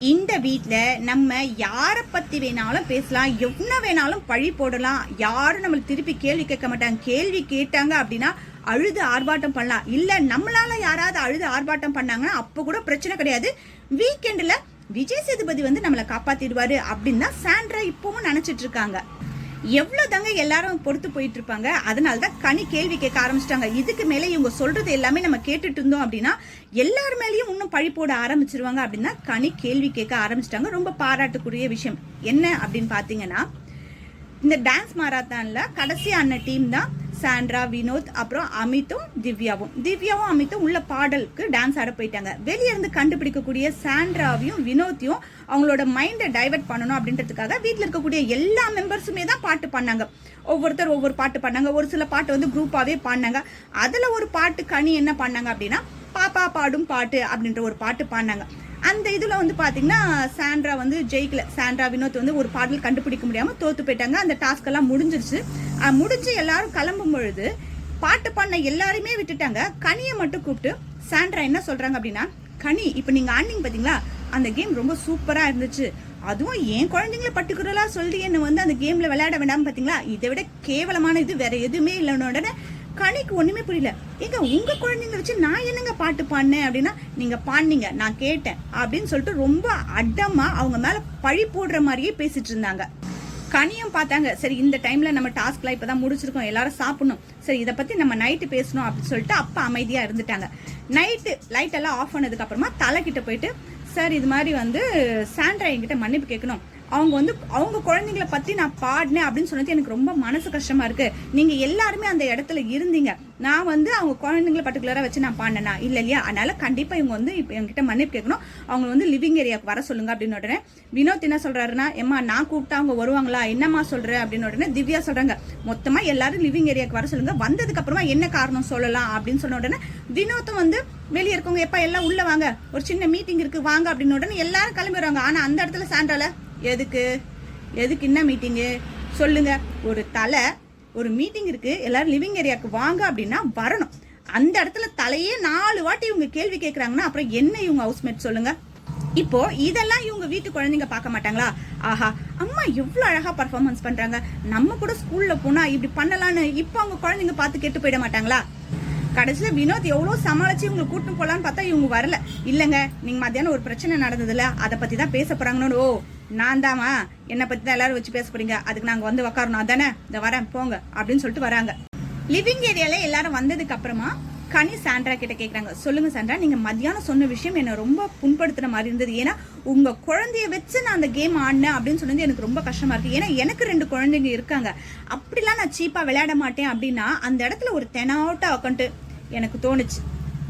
இந்த வீட்டில் நம்ம யாரை பற்றி வேணாலும் பேசலாம். என்ன வேணாலும் பழி போடலாம். யாரும் நம்மளுக்கு திருப்பி கேள்வி கேட்க மாட்டாங்க. கேள்வி கேட்டாங்க அப்படின்னா அழுது ஆர்ப்பாட்டம் பண்ணலாம். இல்லை நம்மளால யாராவது அழுது ஆர்ப்பாட்டம் பண்ணாங்கன்னா அப்போ கூட பிரச்சனை கிடையாது. வீக்கெண்டில் விஜய் சேதுபதி வந்து நம்மளை காப்பாற்றிடுவார் அப்படின்னு தான் சாண்ட்ரா இப்பவும் நினச்சிட்ருக்காங்க இருக்காங்க. எவ்வளோ தாங்க எல்லாரும் பொறுத்து போயிட்டு இருப்பாங்க அதனால தான் கனி கேள்வி கேட்க ஆரம்பிச்சிட்டாங்க. இதுக்கு மேலே இவங்க சொல்றது எல்லாமே நம்ம கேட்டுட்டு இருந்தோம் அப்படின்னா எல்லார் மேலேயும் இன்னும் பழி போட ஆரம்பிச்சிருவாங்க அப்படின்னா கனி கேள்வி கேட்க ஆரம்பிச்சிட்டாங்க. ரொம்ப பாராட்டுக்குரிய விஷயம். என்ன அப்படின்னு பார்த்தீங்கன்னா இந்த டான்ஸ் மாராத்தானில் கடைசி ஆன டீம் தான் சாண்ட்ரா வினோத் அப்புறம் அமித்தும் திவ்யாவும். திவ்யாவும் அமித்தும் உள்ள பாடலுக்கு டான்ஸ் ஆட போயிட்டாங்க. வெளியே இருந்து கண்டுபிடிக்கக்கூடிய சாண்ட்ராவையும் வினோத்தையும் அவங்களோட மைண்டை டைவர்ட் பண்ணணும் அப்படின்றதுக்காக வீட்டில் இருக்கக்கூடிய எல்லா மெம்பர்ஸுமே தான் பாட்டு பண்ணாங்க ஒவ்வொருத்தர் ஒவ்வொரு பாட்டு பண்ணாங்க ஒரு சில பாட்டு வந்து குரூப்பாகவே பாடினாங்க. அதில் ஒரு பாட்டு கனி என்ன பண்ணாங்க அப்படின்னா பாப்பா பாடும் பாட்டு அப்படின்ற ஒரு பாட்டு பாடினாங்க. அந்த இதில் வந்து பார்த்தீங்கன்னா சாண்ட்ரா வந்து ஜெயிக்கல. சாண்ட்ரா வினோத் வந்து ஒரு பாடல் கண்டுபிடிக்க முடியாமல் தோற்று போயிட்டாங்க. அந்த டாஸ்க் எல்லாம் முடிஞ்சிருச்சு. முடிஞ்சு எல்லாரும் கிளம்பும் பொழுது பாட்டு பண்ண எல்லாருமே விட்டுட்டாங்க. கனியை மட்டும் கூப்பிட்டு சாண்ட்ரா என்ன சொல்கிறாங்க அப்படின்னா கனி இப்போ நீங்கள் ஆண்டிங் பார்த்தீங்களா அந்த கேம் ரொம்ப சூப்பராக இருந்துச்சு. அதுவும் என் குழந்தைங்கள பர்டிகுலராக சொல்லி என்னை வந்து அந்த கேமில் விளையாட வேண்டாம் பார்த்தீங்களா இதை விட கேவலமான இது வேற எதுவுமே இல்லைன்னு உடனே கனிக்கு ஒண்ணுமே புரியல. ஏங்க உங்க குழந்தைங்க வச்சு நான் என்னங்க பாட்டு பாடினேன் அப்படின்னா நீங்க பாடினீங்க நான் கேட்டேன் அப்படின்னு சொல்லிட்டு ரொம்ப அடமாக அவங்க மேல பழி போடுற மாதிரியே பேசிட்டு இருந்தாங்க. கனியும் பார்த்தாங்க சரி இந்த டைம்ல நம்ம டாஸ்க்லாம் இப்பதான் முடிச்சிருக்கோம் எல்லாரும் சாப்பிடணும். சரி இதை பத்தி நம்ம நைட்டு பேசணும் அப்படின்னு சொல்லிட்டு அப்பா அமைதியா இருந்துட்டாங்க. நைட்டு லைட் எல்லாம் ஆஃப் பண்ணதுக்கப்புறமா அப்புறமா போயிட்டு சார் இது மாதிரி வந்து சாண்ட்ரா என்கிட்ட மன்னிப்பு கேட்கணும். அவங்க வந்து அவங்க குழந்தைங்களை பத்தி நான் பாடினேன் அப்படின்னு சொன்னது எனக்கு ரொம்ப மனசு கஷ்டமா இருக்கு. நீங்க எல்லாருமே அந்த இடத்துல இருந்தீங்க. நான் வந்து அவங்க குழந்தைங்களை பர்டிகுலரா வச்சு நான் பாடினேனா? இல்ல இல்லையா? அதனால கண்டிப்பா இவங்க வந்து இப்போ என்கிட்ட மன்னிப்பு கேட்கணும். அவங்க வந்து லிவிங் ஏரியாவுக்கு வர சொல்லுங்க அப்படின்னு உடனே வினோத் என்ன சொல்றாருன்னா எம்மா நான் கூப்பிட்டா அவங்க வருவாங்களா? என்னம்மா சொல்ற? அப்படின்னு உடனே திவ்யா சொல்றாங்க. மொத்தமா எல்லாரும் லிவிங் ஏரியாவுக்கு வர சொல்லுங்க. வந்ததுக்கு அப்புறமா என்ன காரணம் சொல்லலாம் அப்படின்னு சொன்ன உடனே வினோத்தும் வந்து வெளியே இருக்கவங்க எப்ப எல்லாம் உள்ள வாங்க. ஒரு சின்ன மீட்டிங் இருக்கு. வாங்க. அப்படின்னு உடனே எல்லாரும் கிளம்பி வருவாங்க ஆனா அந்த இடத்துல சாண்டால எதுக்கு? எதுக்கு என்ன மீட்டிங்கு சொல்லுங்கள் ஒரு தலை ஒரு மீட்டிங் இருக்குது எல்லாரும் லிவிங் ஏரியாவுக்கு வாங்க அப்படின்னா வரணும். அந்த இடத்துல தலையே நாலு வாட்டி இவங்க கேள்வி கேட்குறாங்கன்னா அப்புறம் என்ன இவங்க ஹவுஸ்மேட் சொல்லுங்கள் இப்போ இதெல்லாம் இவங்க வீட்டு குழந்தைங்க பார்க்க மாட்டாங்களா? ஆஹா அம்மா எவ்வளோ அழகாக பர்ஃபார்மன்ஸ் பண்ணுறாங்க நம்ம கூட ஸ்கூலில் போனால் இப்படி பண்ணலான்னு இப்போ அவங்க குழந்தைங்க பார்த்து கெட்டு போயிட மாட்டாங்களா? கடைசியில் வினோத் எவ்வளோ சமாளித்து இவங்களை கூட்டிட்டு போகலான்னு பார்த்தா இவங்க வரல. இல்லைங்க நீங்கள் மத்தியானம் ஒரு பிரச்சனை நடந்ததில்ல அதை பற்றி தான் பேச போகிறாங்கன்னு ஓ நான் தாமா என்னை பத்தி தான் எல்லாரும் வச்சு பேச போறீங்க. அதுக்கு நாங்க வந்து உக்காரணும். அதானே? இந்த வரேன் போங்க அப்படின்னு சொல்லிட்டு வராங்க. லிவிங் ஏரியால எல்லாரும் வந்ததுக்கு அப்புறமா கனி சாண்ட்ரா கிட்ட கேட்குறாங்க சொல்லுங்க சாண்ட்ரா நீங்க மத்தியானம் சொன்ன விஷயம் என்னை ரொம்ப புண்படுத்துற மாதிரி இருந்தது. ஏன்னா உங்க குழந்தைய வச்சு நான் அந்த கேம் ஆடினேன் அப்படின்னு சொன்னது எனக்கு ரொம்ப கஷ்டமா இருக்கு. ஏன்னா எனக்கு ரெண்டு குழந்தைங்க இருக்காங்க. அப்படிலாம் நான் சீப்பா விளையாட மாட்டேன் அப்படின்னா அந்த இடத்துல ஒரு தெனாவட்டா உட்காந்துட்டு எனக்கு தோணுச்சு.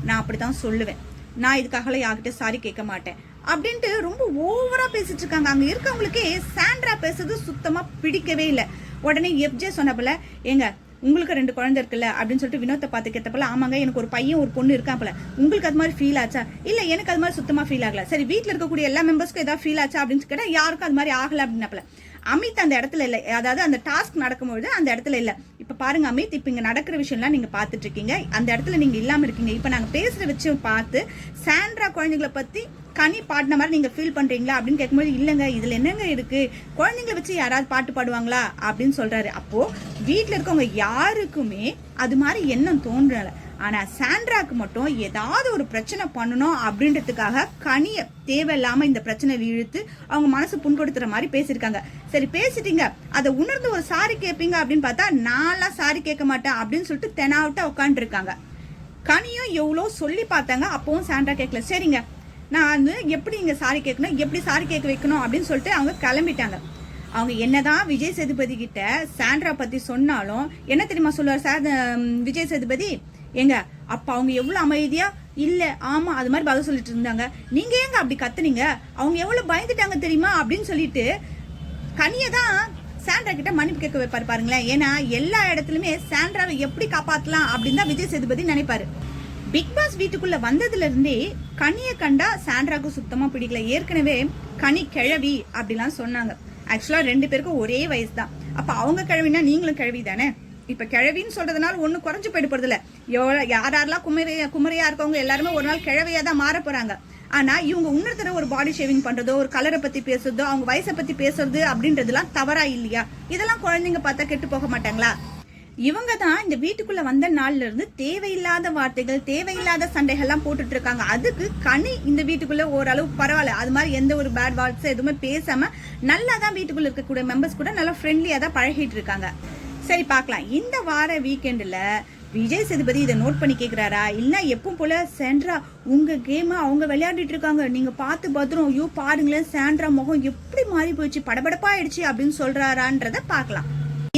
நான் அப்படித்தான் சொல்லுவேன். நான் இதுக்காகலாம் யார்கிட்ட சாரி கேட்க மாட்டேன். அப்படின்ட்டு ரொம்ப ஓவரா பேசிட்டு இருக்காங்க. அங்க இருக்கவங்களுக்கே சாண்ட்ரா பேசுறது சுத்தமா பிடிக்கவே இல்லை. உடனே எப்ஜே சொன்னப்பல ஏங்க உங்களுக்கு ரெண்டு குழந்தை இருக்குல்ல அப்படின்னு சொல்லிட்டு வினோத்தை பார்த்து கேட்டப்பல ஆமாங்க எனக்கு ஒரு பையன் ஒரு பொண்ணு இருக்காப்பல உங்களுக்கு அது மாதிரி ஃபீல் ஆச்சா? இல்ல எனக்கு அது மாதிரி சுத்தமா ஃபீல் ஆகல. சரி வீட்டில் இருக்கக்கூடிய எல்லா மெம்பர்ஸ்க்கும் ஏதாவது ஃபீல் ஆச்சா அப்படின்னு கேட்டா யாருக்கும் அது மாதிரி ஆகல அப்படின்னப்பல அமித் அந்த இடத்துல இல்ல. அதாவது அந்த டாஸ்க் நடக்கும்போது அந்த இடத்துல இல்ல. இப்போ பாருங்க அமித் இப்ப இங்கே நடக்கிற விஷயம்லாம் நீங்கள் பார்த்துட்ருக்கீங்க. இருக்கீங்க அந்த இடத்துல நீங்கள் இல்லாமல் இருக்கீங்க. இப்போ நாங்கள் பேசுகிற வச்சு பார்த்து சாண்ட்ரா குழந்தைங்களை பற்றி கனி பாடின மாதிரி நீங்கள் ஃபீல் பண்ணுறீங்களா அப்படின்னு கேட்கும்போது இல்லைங்க இதில் என்னங்க இருக்குது குழந்தைங்களை வச்சு யாராவது பாட்டு பாடுவாங்களா? அப்படின்னு சொல்கிறாரு அப்போது வீட்டில் இருக்கவங்க யாருக்குமே அது மாதிரி எண்ணம் தோன்றலை. ஆனால் சாண்ட்ராக்கு மட்டும் ஏதாவது ஒரு பிரச்சனை பண்ணணும் அப்படின்றதுக்காக கனிய தேவையில்லாமல் இந்த பிரச்சனை இழுத்து அவங்க மனசு புண்படுத்துகிற மாதிரி பேசியிருக்காங்க. சரி பேசிட்டீங்க. அதை உணர்ந்து ஒரு சாரி கேட்பீங்க அப்படின்னு பார்த்தா நான்லாம் சாரி கேட்க மாட்டேன் அப்படின்னு சொல்லிட்டு தெனாவிட்டா உட்காந்துருக்காங்க கனியும் எவ்வளோ சொல்லி பார்த்தாங்க அப்பவும் சாண்ட்ரா கேட்கல. சரிங்க நான் வந்து எப்படி இங்கே சாரி கேட்கணும் எப்படி சாரி கேட்க வைக்கணும் அப்படின்னு சொல்லிட்டு அவங்க கிளம்பிட்டாங்க. அவங்க என்னதான் விஜய் சேதுபதி கிட்ட சாண்ட்ரா பத்தி சொன்னாலும் என்ன தெரியுமா சொல்லுவார் சார் விஜய் சேதுபதி? ஏங்க அப்ப அவங்க எவ்வளவு அமைதியா? இல்ல ஆமா அது மாதிரி பதில் சொல்லிட்டு இருந்தாங்க. நீங்க ஏங்க அப்படி கத்துனீங்க? அவங்க எவ்வளவு பயந்துட்டாங்க தெரியுமா? அப்படின்னு சொல்லிட்டு கனியை தான் சாண்ட்ரா கிட்ட மன்னிப்பு கேட்க வைப்பாரு பாருங்களேன். ஏன்னா எல்லா இடத்துலயுமே சாண்ட்ராவை எப்படி காப்பாத்தலாம் அப்படின்னு தான் விஜய் சேதுபதி நினைப்பாரு. பிக் பாஸ் வீட்டுக்குள்ள வந்ததுல இருந்தே கனியை கண்டா சாண்ட்ராக்கு சுத்தமா பிடிக்கல. ஏற்கனவே கனி கிழவி அப்படிலாம் சொன்னாங்க. ஆக்சுவலா ரெண்டு பேருக்கும் ஒரே வயசு தான் அப்ப அவங்க கிழவினா நீங்களும் கிழவி தானே இப்போ கிழவின்னு சொல்றதுனால ஒன்றும் குறைஞ்சு போயிட்டு எவ்வளோ யார் யாரெல்லாம் குமரையா குமரையா இருக்கவங்க எல்லாருமே ஒரு நாள் கிழவையாக தான் மாற போகிறாங்க ஆனால் இவங்க இன்னொருத்தர ஒரு பாடி ஷேவிங் பண்ணுறதோ ஒரு கலரை பற்றி பேசுறதோ அவங்க வயசை பற்றி பேசுறது அப்படின்றதுலாம் தவறா இல்லையா? இதெல்லாம் குழந்தைங்க பார்த்தா கெட்டு போக மாட்டாங்களா? இவங்க தான் இந்த வீட்டுக்குள்ள வந்த நாள்ல இருந்து தேவையில்லாத வார்த்தைகள் தேவையில்லாத சண்டைகள்லாம் போட்டுட்டு இருக்காங்க. அதுக்கு கனி இந்த வீட்டுக்குள்ள ஓரளவு பரவாயில்ல. அது மாதிரி எந்த ஒரு பேட் வார்ட்ஸ் எதுவுமே பேசாம நல்லா தான் வீட்டுக்குள்ள இருக்கக்கூடிய மெம்பர்ஸ் கூட நல்லா ஃப்ரெண்ட்லியா தான் பழகிட்டு இருக்காங்க. சரி பார்க்கலாம். இந்த வார வீக்கெண்டில் விஜய் சேதுபதி இதை நோட் பண்ணி கேட்குறாரா இல்லை எப்பவும் போல சாண்ட்ரா உங்கள் கேமை அவங்க விளையாடிட்டு இருக்காங்க. நீங்கள் பார்த்து பத்திரம் ஐயோ பாருங்களேன் சேண்ட்ரா முகம் எப்படி மாறி போயிடுச்சு படபடப்பாக ஆயிடுச்சு அப்படின்னு சொல்கிறாரான்றதை பார்க்கலாம்.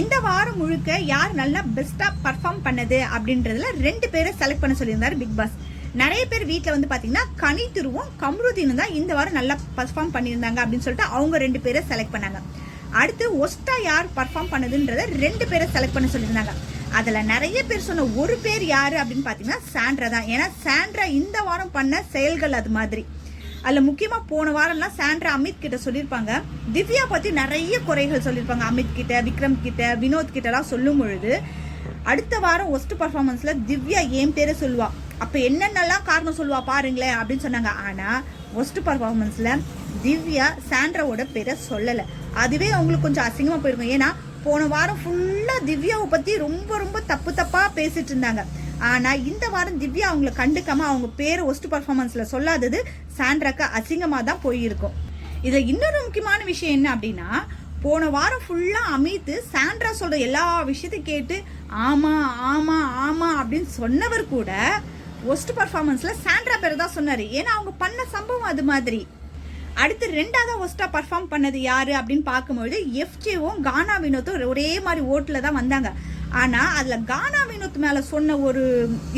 இந்த வாரம் முழுக்க யார் நல்லா பெஸ்ட்டாக பர்ஃபார்ம் பண்ணது அப்படின்றதுல ரெண்டு பேரை செலக்ட் பண்ண சொல்லியிருந்தார் பிக் பாஸ் நிறைய பேர் வீட்டில் வந்து பார்த்தீங்கன்னா கனி திருவும் கம்ருதீனும் தான் இந்த வாரம் நல்லா பர்ஃபார்ம் பண்ணியிருந்தாங்க அப்படின்னு சொல்லிட்டு அவங்க ரெண்டு பேரை செலக்ட் பண்ணாங்க. அடுத்து ஒஸ்டா யார் பர்ஃபார்ம் பண்ணுதுன்றத ரெண்டு பேரை செலக்ட் பண்ண சொல்லியிருந்தாங்க. அதில் நிறைய பேர் சொன்ன ஒரு பேர் யார் அப்படின்னு பார்த்தீங்கன்னா சாண்ட்ரா தான். ஏன்னா சாண்ட்ரா இந்த வாரம் பண்ண செயல்கள் அது மாதிரி. அதில் முக்கியமாக போன வாரம்லாம் சாண்ட்ரா அமித் கிட்ட சொல்லியிருப்பாங்க. திவ்யா பற்றி நிறைய குறைகள் சொல்லியிருப்பாங்க. அமித் கிட்ட விக்ரம் கிட்ட வினோத் கிட்டலாம் சொல்லும் பொழுது அடுத்த வாரம் ஒஸ்ட் பர்ஃபார்மன்ஸில் திவ்யா ஏன் பேரை சொல்லுவா. அப்போ என்னென்னலாம் காரணம் சொல்லுவா பாருங்களேன் அப்படின்னு சொன்னாங்க. ஆனால் ஒஸ்ட் பர்ஃபார்மன்ஸில் திவ்யா சாண்ட்ராவோட பேரை சொல்லலை. அதுவே அவங்களுக்கு கொஞ்சம் அசிங்கமாக போயிருக்கும். ஏன்னா போன வாரம் ஃபுல்லாக திவ்யாவை பற்றி ரொம்ப ரொம்ப தப்பு தப்பாக பேசிட்டு இருந்தாங்க. ஆனால் இந்த வாரம் திவ்யா அவங்கள கண்டுக்காம அவங்க பேரை ஒஸ்ட் பர்ஃபார்மன்ஸில் சொல்லாதது சாண்ட்ராக்கு அசிங்கமாக தான் போயிருக்கும். இதில் இன்னொரு முக்கியமான விஷயம் என்ன அப்படின்னா போன வாரம் ஃபுல்லாக அமைத்து சாண்ட்ரா சொல்கிற எல்லா விஷயத்தையும் கேட்டு ஆமாம் ஆமாம் ஆமாம் அப்படின்னு சொன்னவர் கூட ஒஸ்ட் பர்ஃபார்மன்ஸில் சாண்ட்ரா பேர் தான் சொன்னார். ஏன்னா அவங்க பண்ண சம்பவம் அது மாதிரி. அடுத்து ரெண்டாவது ஒஸ்டா பர்ஃபார்ம் பண்ணது யாரு அப்படின்னு பார்க்கும்பொழுது எஃப்ஜேவும் கானா வினோத்தும் ஒரே மாதிரி ஓட்டில் தான் வந்தாங்க. ஆனால் அதில் கானா வினோத் மேலே சொன்ன ஒரு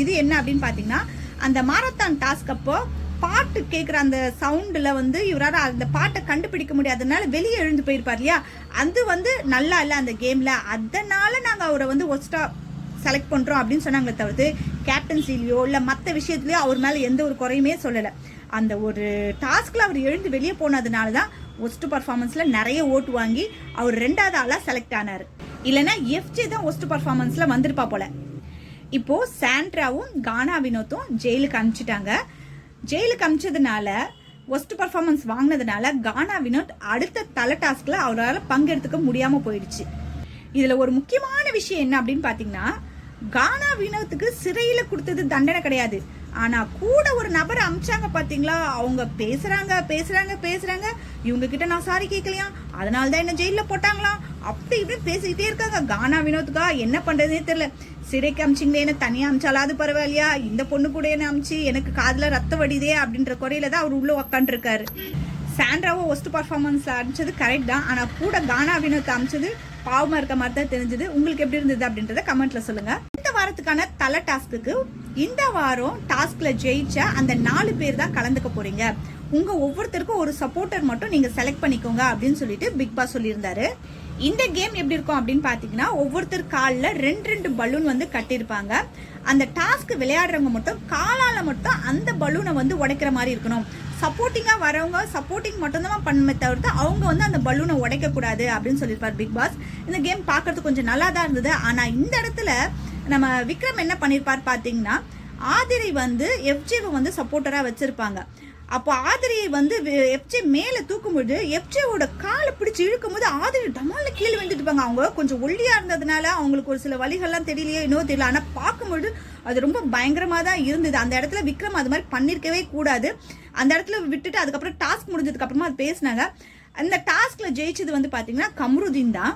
இது என்ன அப்படின்னு பார்த்தீங்கன்னா அந்த மாரத்தான் டாஸ்க் அப்போ பாட்டு கேட்குற அந்த சவுண்டில் வந்து இவரால் அந்த பாட்டை கண்டுபிடிக்க முடியாதனால வெளியே எழுந்து போயிருப்பார் இல்லையா? அது வந்து நல்லா இல்லை அந்த கேமில் அதனால் நாங்கள் அவரை வந்து ஒஸ்டா செலக்ட் பண்ணுறோம் அப்படின்னு சொன்னாங்களே தவிர்த்து கேப்டன்சிலையோ இல்லை மற்ற விஷயத்துலையோ அவர் மேலே எந்த ஒரு குறையுமே சொல்லலை. அந்த ஒரு டாஸ்கில் அவர் எழுந்து வெளியே போனதுனால தான் ஒஸ்ட் பர்ஃபார்மன்ஸில் நிறைய ஓட்டு வாங்கி அவர் ரெண்டாவது ஆளாக செலக்ட் ஆனார். இல்லைன்னா எஃப்ஜே தான் ஒஸ்ட் பர்ஃபார்மன்ஸில் வந்திருப்பா போல. இப்போது சாண்ட்ராவும் கானா வினோத்தும் ஜெயிலுக்கு அனுப்பிச்சிட்டாங்க ஜெயிலுக்கு அனுப்பிச்சதுனால ஒஸ்ட் பர்ஃபார்மன்ஸ் வாங்கினதுனால கானா வினோத் அடுத்த தலை டாஸ்கில் அவரால் பங்கெடுத்துக்க முடியாமல் போயிடுச்சு. இதில் ஒரு முக்கியமான விஷயம் என்ன அப்படின்னு பார்த்தீங்கன்னா கானா வினோத்துக்கு சிறையில் கொடுத்தது தண்டனை கிடையாது. ஆனால் கூட ஒரு நபர் அமிச்சாங்க பார்த்தீங்களா அவங்க பேசுகிறாங்க பேசுகிறாங்க பேசுகிறாங்க இவங்க கிட்ட நான் சாரி கேட்கலையா அதனால தான் என்ன ஜெயிலில் போட்டாங்களாம் அப்படி இப்படி பேசிக்கிட்டே இருக்காங்க. கானா வினோத்துக்கா என்ன பண்ணுறதுனே தெரியல. சிறைக்கு அமிச்சிங்களே என்ன தனியாக அமிச்சாலாவது பரவாயில்லையா? இந்த பொண்ணு கூட என்ன அமிச்சு எனக்கு காதில் ரத்தம் வடிதே அப்படின்ற குறையில தான் அவர் உள்ளே உக்காந்துருக்காரு. சாண்ட்ராவும் ஒஸ்ட் பர்ஃபார்மன்ஸ் அமிச்சது கரெக்ட் தான். ஆனால் கூட கானா வினோத் அமிச்சது பாவமாக இருக்க மாதிரி தான் தெரிஞ்சது. உங்களுக்கு எப்படி இருந்தது அப்படின்றத கமெண்ட்டில் சொல்லுங்கள் வாரத்துக்கான தலை டாஸ்க்கு இந்த வாரம் டாஸ்க்ல ஜெயிச்ச அந்த நாலு பேர் தான் கலந்துக்க போறீங்க. உங்க ஒவ்வொருத்தருக்கும் ஒரு சப்போர்ட்டர் மட்டும் நீங்க செலக்ட் பண்ணிக்கோங்க அப்படின்னு சொல்லிட்டு பிக் பாஸ் சொல்லியிருந்தாரு. இந்த கேம் எப்படி இருக்கும் அப்படின்னு பார்த்தீங்கன்னா ஒவ்வொருத்தர் காலில் ரெண்டு ரெண்டு பலூன் வந்து கட்டியிருப்பாங்க. அந்த டாஸ்க் விளையாடுறவங்க மட்டும் காலால் மட்டும் அந்த பலூனை வந்து உடைக்கிற மாதிரி இருக்கணும். சப்போர்ட்டிங்காக வரவங்க சப்போர்ட்டிங் மட்டும்தான் பண்ணுமே தவிர்த்து அவங்க வந்து அந்த பலூனை உடைக்கக்கூடாது அப்படின்னு சொல்லியிருப்பார் பிக் பாஸ் இந்த கேம் பார்க்கறதுக்கு கொஞ்சம் நல்லா தான் இருந்தது. ஆனால் இந்த இடத்துல நம்ம விக்ரம் என்ன பண்ணியிருப்பார் பார்த்தீங்கன்னா ஆதிரை வந்து எஃப்ஜேவை வந்து சப்போர்ட்டராக வச்சுருப்பாங்க. அப்போ ஆதிரியை வந்து எஃப்ஜே மேலே தூக்கும்போது எஃப்ஜேவோட காலை பிடிச்சி இழுக்கும் போது ஆதிரி டமால கீழே விழுந்துட்டுப்பாங்க அவங்க கொஞ்சம் ஒல்லியாக இருந்ததுனால அவங்களுக்கு ஒரு சில வழிகள்லாம் தெரியலையே இன்னும் தெரியல. ஆனால் பார்க்கும்பொழுது அது ரொம்ப பயங்கரமாக தான் இருந்தது. அந்த இடத்துல விக்ரம் அது மாதிரி பண்ணியிருக்கவே கூடாது. அந்த இடத்துல விட்டுட்டு அதுக்கப்புறம் டாஸ்க் முடிஞ்சதுக்கப்புறமா அது பேசினாங்க. அந்த டாஸ்கில் ஜெயிச்சது வந்து பார்த்தீங்கன்னா கம்ருதீன் தான்.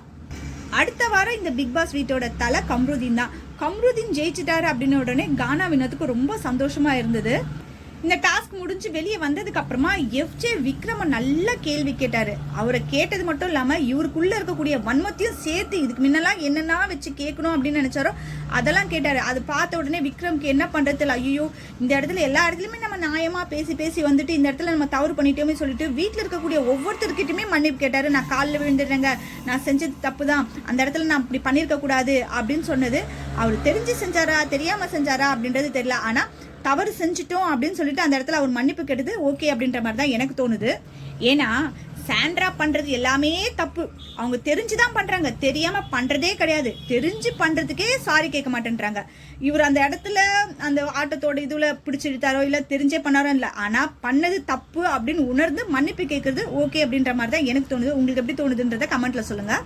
அடுத்த வாரம் இந்த பிக் பாஸ் வீட்டோட தலை கம்ருதீன் தான். கம்ருதீன் ஜெயிச்சிட்டாரு அப்படின்னு உடனே கானா வினத்துக்கு ரொம்ப சந்தோஷமாக இருந்தது. இந்த டாஸ்க் முடிஞ்சு வெளியே வந்ததுக்கு அப்புறமா எஃப்ஜே விக்ரம நல்ல கேள்வி கேட்டாரு. அவரை கேட்டது மட்டும் இல்லாம இவருக்குள்ள இருக்கக்கூடிய வன்மத்தையும் சேர்த்து இதுக்கு முன்னெல்லாம் என்னென்ன வச்சு கேட்கணும் அப்படின்னு நினைச்சாரோ அதெல்லாம் கேட்டாரு. அது பார்த்த உடனே விக்ரம்க்கு என்ன பண்றது தெரியல ஐயோ இந்த இடத்துல எல்லா இடத்துலயுமே நம்ம நியாயமா பேசி பேசி வந்துட்டு இந்த இடத்துல நம்ம தவறு பண்ணிட்டோமே சொல்லிட்டு வீட்டில் இருக்கக்கூடிய ஒவ்வொருத்தருக்கிட்டுமே மன்னிப்பு கேட்டாரு. நான் காலில் விழுந்துடுறேங்க நான் செஞ்சது தப்பு தான் அந்த இடத்துல நான் இப்படி பண்ணியிருக்க கூடாது அப்படின்னு சொன்னது அவர் தெரிஞ்சு செஞ்சாரா தெரியாம செஞ்சாரா அப்படின்றது தெரியல. ஆனா தவறு செஞ்சுட்டோம் அப்படின்னு சொல்லிட்டு அந்த இடத்துல அவர் மன்னிப்பு கேட்டது ஓகே அப்படின்ற மாதிரி தான் எனக்கு தோணுது. ஏன்னா சாண்ட்ரா பண்ணுறது எல்லாமே தப்பு. அவங்க தெரிஞ்சு தான் பண்ணுறாங்க தெரியாமல் பண்ணுறதே கிடையாது. தெரிஞ்சு பண்ணுறதுக்கே சாரி கேட்க மாட்டேன்றாங்க. இவர் அந்த இடத்துல அந்த ஆட்டத்தோட இதில் பிடிச்சிருத்தாரோ இல்லை தெரிஞ்சே பண்ணாரோ இல்லை. ஆனால் பண்ணது தப்பு அப்படின்னு உணர்ந்து மன்னிப்பு கேட்குறது ஓகே அப்படின்ற மாதிரி தான் எனக்கு தோணுது. உங்களுக்கு எப்படி தோணுதுன்றதை கமெண்ட்டில் சொல்லுங்கள்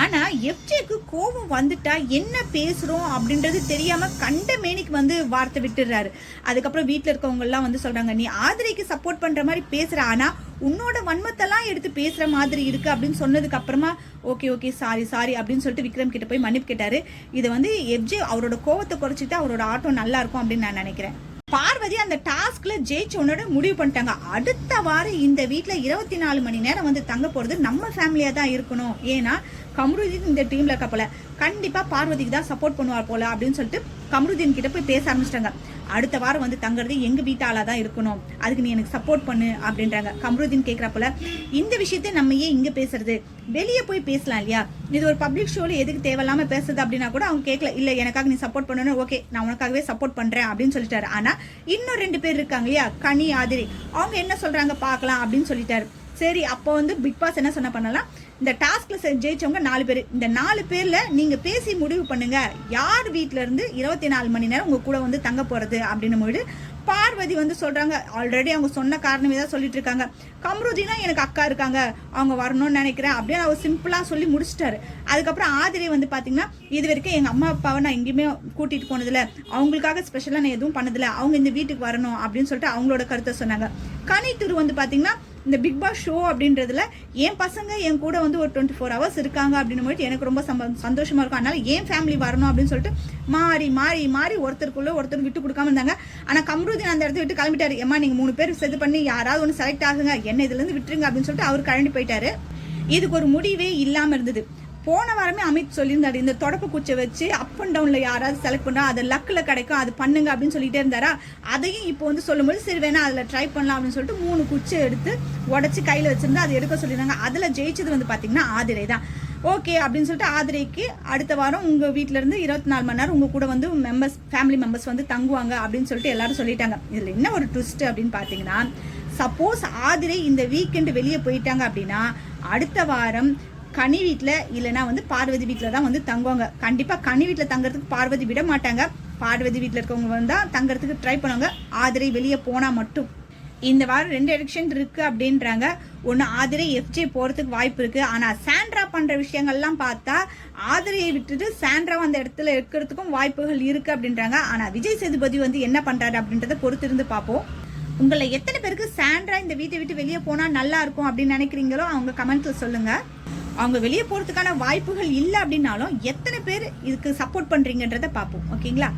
ஆனா எஃப்ஜேக்கு கோபம் வந்துட்டா என்ன பேசுறோம் அப்படின்றது தெரியாம கண்ட மேனிக்கு வந்து வார்த்தை விட்டுறாரு. அதுக்கப்புறம் வீட்டில் இருக்கவங்க எல்லாம் வந்து சொல்றாங்க நீ ஆதிரைக்கு சப்போர்ட் பண்ற மாதிரி பேசுற. ஆனா உன்னோட வன்மத்தெல்லாம் எடுத்து பேசுற மாதிரி இருக்கு. அப்படின்னு சொன்னதுக்கு அப்புறமா ஓகே ஓகே சாரி சாரி அப்படின்னு சொல்லிட்டு விக்ரம் கிட்ட போய் மன்னிப்பு கேட்டாரு. இதை வந்து எஃப்ஜே அவரோட கோவத்தை குறைச்சிட்டு அவரோட ஆட்டம் நல்லா இருக்கும் அப்படின்னு நான் நினைக்கிறேன். பார்வதி அந்த டாஸ்க்ல ஜெயிச்சோனோட முடிவு பண்ணிட்டாங்க. அடுத்த வாரம் இந்த வீட்டில் இருபத்தி நாலு மணி நேரம் வந்து தங்க போறது நம்ம ஃபேமிலியா தான் இருக்கணும். ஏன்னா கமருதி இந்த டீம்ல இருக்க போல கண்டிப்பா பார்வதிக்கு தான் சப்போர்ட் பண்ணுவார் போல அப்படின்னு சொல்லிட்டு கமருதீன் கிட்ட போய் பேச ஆரம்பிச்சிட்டாங்க. அடுத்த வாரம் வந்து தங்குறது எங்க வீட்டாளா தான் இருக்கணும். அதுக்கு நீ எனக்கு சப்போர்ட் பண்ணு அப்படின்றாங்க. கமருதீன் கேக்குறப்பல இந்த விஷயத்தை நம்ம ஏன் இங்க பேசுறது? வெளியே போய் பேசலாம் இல்லையா? இது ஒரு பப்ளிக் ஷோல எதுக்கு தேவையில்லாம பேசுறது அப்படின்னா கூட அவங்க கேட்கல இல்ல எனக்காக நீ சப்போர்ட் பண்ணணும் ஓகே நான் உனக்காகவே சப்போர்ட் பண்றேன் அப்படின்னு சொல்லிட்டாரு. ஆனா இன்னும் ரெண்டு பேர் இருக்காங்க இல்லையா? கனி ஆதிரி. அவங்க என்ன சொல்றாங்க பார்க்கலாம் அப்படின்னு சொல்லிட்டாரு. சரி அப்போ வந்து பிக் பாஸ் என்ன சொன்ன பண்ணலாம்? இந்த டாஸ்கில் ஜெயிச்சவங்க நாலு பேர். இந்த நாலு பேரில் நீங்கள் பேசி முடிவு பண்ணுங்கள் யார் வீட்டிலேருந்து இருந்து இருபத்தி நாலு மணி நேரம் உங்க கூட வந்து தங்க போகிறது அப்படின்னு போது பார்வதி வந்து சொல்கிறாங்க ஆல்ரெடி அவங்க சொன்ன காரணமே தான் சொல்லிட்டு இருக்காங்க. கம்ருதினா எனக்கு அக்கா இருக்காங்க. அவங்க வரணும்னு நினைக்கிறேன் அப்படியே அவர் சிம்பிளாக சொல்லி முடிச்சிட்டாரு. அதுக்கப்புறம் ஆதிரை வந்து பார்த்தீங்கன்னா இது வரைக்கும் எங்கள் அம்மா அப்பாவை நான் எங்கேயுமே கூட்டிகிட்டு போனதில்ல. அவங்களுக்காக ஸ்பெஷலாக நான் எதுவும் பண்ணதில்லை. அவங்க இந்த வீட்டுக்கு வரணும் அப்படின்னு சொல்லிட்டு அவங்களோட கருத்தை சொன்னாங்க. கனித்துரு வந்து பார்த்தீங்கன்னா இந்த பிக் பாஸ் ஷோ அப்படின்றதுல என் பசங்க என் கூட வந்து ஒரு டுவெண்ட்டி ஃபோர் ஹவர்ஸ் இருக்காங்க அப்படின்னு போயிட்டு எனக்கு ரொம்ப சம்ப சந்தோஷமா இருக்கும். அதனால என் ஃபேமிலி வரணும் அப்படின்னு சொல்லிட்டு மாறி மாறி மாறி ஒருத்தருக்குள்ளே ஒருத்தர் விட்டு கொடுக்காம இருந்தாங்க. ஆனால் கம்ருதீன் அந்த இடத்த விட்டு கிளம்பிட்டாரு. ஏமா நீங்கள் மூணு பேர் செது பண்ணி யாராவது ஒன்று செலக்ட் ஆகுங்க. என்ன இதுலேருந்து விட்டுருங்க அப்படின்னு சொல்லிட்டு அவர் கிளம்பி போயிட்டாரு. இதுக்கு ஒரு முடிவே இல்லாமல் இருந்தது. போன வாரமே அமித் சொல்லியிருந்தாரு இந்த தொடப்பு குச்சை வச்சு அப் அண்ட் டவுனில் யாராவது செலக்ட் பண்ணா அது லக்கில் கிடைக்கும் அது பண்ணுங்க அப்படின்னு சொல்லிட்டே இருந்தாரா? அதையும் இப்போ வந்து சொல்லும்போது சரி வேணா அதில் ட்ரை பண்ணலாம் அப்படின்னு சொல்லிட்டு மூணு குச்சை எடுத்து உடச்சி கையில் வச்சுருந்தா அது எடுக்க சொல்லியிருந்தாங்க. அதில் ஜெயிச்சது வந்து பார்த்தீங்கன்னா ஆதிரை தான். ஓகே அப்படின்னு சொல்லிட்டு ஆதிரைக்கு அடுத்த வாரம் உங்கள் வீட்டிலேருந்து இருந்து இருபத்தி நாலு மணி நேரம் உங்க கூட வந்து மெம்பர்ஸ் ஃபேமிலி மெம்பர்ஸ் வந்து தங்குவாங்க அப்படின்னு சொல்லிட்டு எல்லாரும் சொல்லிட்டாங்க. இதில் என்ன ஒரு ட்விஸ்ட் அப்படின்னு பார்த்தீங்கன்னா சப்போஸ் ஆதிரை இந்த வீக்கெண்டு வெளியே போயிட்டாங்க அப்படின்னா அடுத்த வாரம் கனி வீட்டில் இல்லைனா வந்து பார்வதி வீட்டில் தான் வந்து தங்குவாங்க. கண்டிப்பாக கனி வீட்டில் தங்குறதுக்கு பார்வதி விட மாட்டாங்க. பார்வதி வீட்டில் இருக்கவங்க வந்தால் தங்குறதுக்கு ட்ரை பண்ணுவாங்க. ஆதிரை வெளியே போனால் மட்டும். இந்த வாரம் ரெண்டு எலெக்ஷன் இருக்கு அப்படின்றாங்க. ஒன்று ஆதிரை எஃப்ஜே போகிறதுக்கு வாய்ப்பு இருக்கு. ஆனால் சாண்ட்ரா பண்ணுற விஷயங்கள்லாம் பார்த்தா ஆதிரையை விட்டுட்டு சாண்ட்ரா அந்த இடத்துல இருக்கிறதுக்கும் வாய்ப்புகள் இருக்கு அப்படின்றாங்க. ஆனால் விஜய் சேதுபதி வந்து என்ன பண்ணுறாரு அப்படின்றத பொறுத்திருந்து பார்ப்போம். உங்களை எத்தனை பேருக்கு சாண்ட்ரா இந்த வீட்டை விட்டு வெளியே போனால் நல்லா இருக்கும் அப்படின்னு நினைக்கிறீங்களோ அவங்க கமெண்ட்ல சொல்லுங்கள் அவங்க வெளியே போகிறதுக்கான வாய்ப்புகள் இல்லை அப்படின்னாலும் எத்தனை பேர் இதுக்கு சப்போர்ட் பண்ணுறீங்கன்றதை பார்ப்போம். ஓகேங்களா